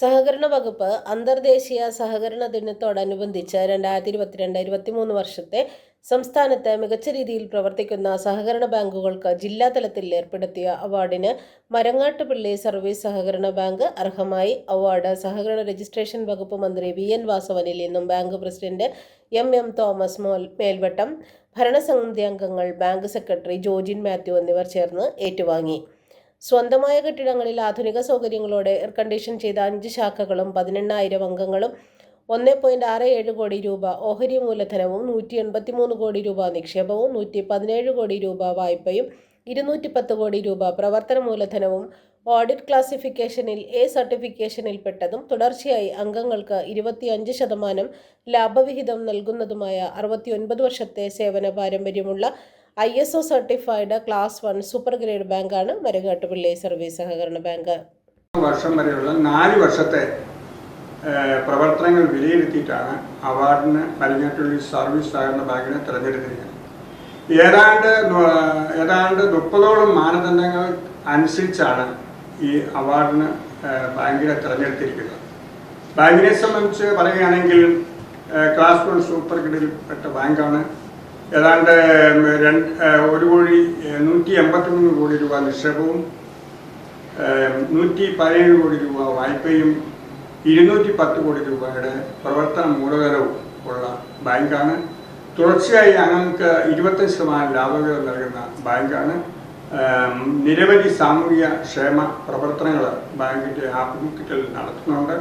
സഹകരണ വകുപ്പ് അന്തർദേശീയ സഹകരണ ദിനത്തോടനുബന്ധിച്ച് രണ്ടായിരത്തി ഇരുപത്തിരണ്ട് ഇരുപത്തിമൂന്ന് വർഷത്തെ സംസ്ഥാനത്ത് മികച്ച രീതിയിൽ പ്രവർത്തിക്കുന്ന സഹകരണ ബാങ്കുകൾക്ക് ജില്ലാ തലത്തിൽ ഏർപ്പെടുത്തിയ അവാർഡിന് മരങ്ങാട്ടുപിള്ളി സർവീസ് സഹകരണ ബാങ്ക് അർഹമായി. അവാർഡ് സഹകരണ രജിസ്ട്രേഷൻ വകുപ്പ് മന്ത്രി വി എൻ വാസവനിൽ നിന്നും bank president M M Thomas മോൽ മേൽവട്ടം ഭരണസമിതി അംഗങ്ങൾ ബാങ്ക് സെക്രട്ടറി ജോജിൻ മാത്യു എന്നിവർ ചേർന്ന് ഏറ്റുവാങ്ങി. സ്വന്തമായ കെട്ടിടങ്ങളിൽ ആധുനിക സൗകര്യങ്ങളോടെ എയർ കണ്ടീഷൻ ചെയ്ത അഞ്ച് ശാഖകളും പതിനെണ്ണായിരം അംഗങ്ങളും ഒന്ന് പോയിന്റ് ആറ് ഏഴ് കോടി രൂപ ഓഹരി മൂലധനവും നൂറ്റി എൺപത്തി മൂന്ന് കോടി രൂപ നിക്ഷേപവും നൂറ്റി പതിനേഴ് കോടി രൂപ വായ്പയും ഇരുന്നൂറ്റി പത്ത് കോടി രൂപ പ്രവർത്തന മൂലധനവും ഓഡിറ്റ് ക്ലാസിഫിക്കേഷനിൽ എ സർട്ടിഫിക്കേഷനിൽപ്പെട്ടതും തുടർച്ചയായി അംഗങ്ങൾക്ക് ഇരുപത്തിയഞ്ച് ശതമാനം ലാഭവിഹിതം നൽകുന്നതുമായ അറുപത്തിയൊൻപത് വർഷത്തെ സേവന പാരമ്പര്യമുള്ള I S O certified class one super grade ബാങ്കാണ് മരുകാട്ടുപള്ളി സർവീസ് സഹകരണ ബാങ്ക്. വർഷം വരെയുള്ള നാല് വർഷത്തെ പ്രവർത്തനങ്ങൾ വിലയിരുത്തിയിട്ടാണ് അവാർഡിന് മലഞ്ഞാട്ടുള്ളി സർവീസ് സഹകരണ ബാങ്കിനെ തിരഞ്ഞെടുത്തിരിക്കുന്നത്. ഏതാണ്ട് ഏതാണ്ട് മുപ്പതോളം മാനദണ്ഡങ്ങൾ അനുസരിച്ചാണ് ഈ അവാർഡിന് ബാങ്കിനെ തിരഞ്ഞെടുത്തിരിക്കുന്നത്. ബാങ്കിനെ സംബന്ധിച്ച് പറയുകയാണെങ്കിൽ ക്ലാസ് വൺ സൂപ്പർ ഗ്രേഡിൽപ്പെട്ട ബാങ്കാണ് ഏതാണ്ട് ഒരു കോടി നൂറ്റി എൺപത്തി മൂന്ന് കോടി രൂപ നിക്ഷേപവും നൂറ്റി പതിനേഴ് കോടി രൂപ വായ്പയും ഇരുന്നൂറ്റി പത്ത് കോടി രൂപയുടെ പ്രവർത്തന മൂലധനവും ഉള്ള ബാങ്കാണ്. തുടർച്ചയായി ഞങ്ങൾക്ക് ഇരുപത്തഞ്ച് ശതമാനം ലാഭവിഹിതം നൽകുന്ന ബാങ്കാണ്. നിരവധി സാമൂഹിക ക്ഷേമ പ്രവർത്തനങ്ങൾ ബാങ്കിന്റെ ആഭിമുഖ്യത്തിൽ നടത്തുന്നുണ്ട്.